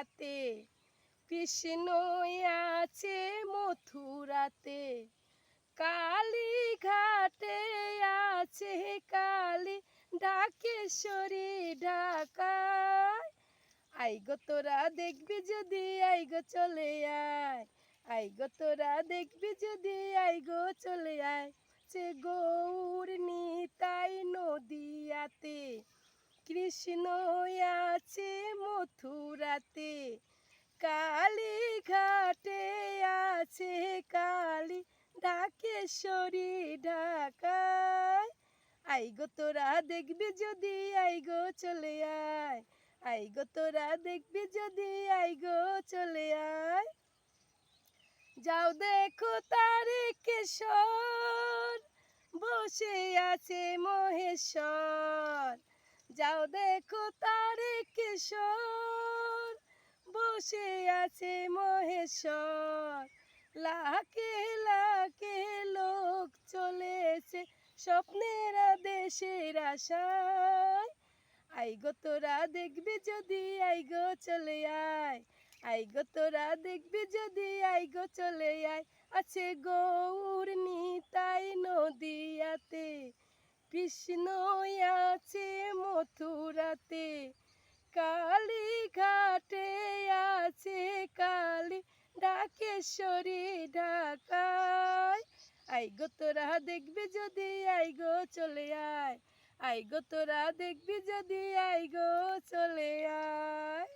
নদিয়াতে কৃষ্ণ আছে মথুরাতে কালী ঘাটে আছে কালী ঢাকেশ্বরী ঢাকায়। আই গো তোরা দেখবি যদি আই গো চলে আয়, আই গো তোরা দেখবি যদি আই গো চলে আয় সে গৌর নিতাই নদিয়াতে, কৃষ্ণ আছে মথুরাতে কালী ঘাটে আছে কালী ঢাকেশ্বরী ঢাকায়। আই গো তোরা দেখবি যদি আই গো চলে আয়, আই গো তোরা দেখবি যদি আই গো চলে আয়। যাও দেখো তারে কেশর বসে আছে মহেশ্বর। যাও দেখো তারে বসে আছে মহেশ্বর। লাখে লাখে লোক চলেছে স্বপ্নের দেশের আশায়। আই গো তোরা দেখবি যদি আই গো চলে আয়। আই গো তোরা দেখবি যদি আই গো চলে আয়। আছে গৌর নিতাই নদিয়াতে কৃষ্ণ আছে মথুরাতে কালী ঘাটে আছে কালী ঢাকেশ্বরী ঢাকায়। আই গো তোরা দেখবি যদি আই গো চলে আয়। আই গো তোরা দেখবি যদি আই গো চলে আয়।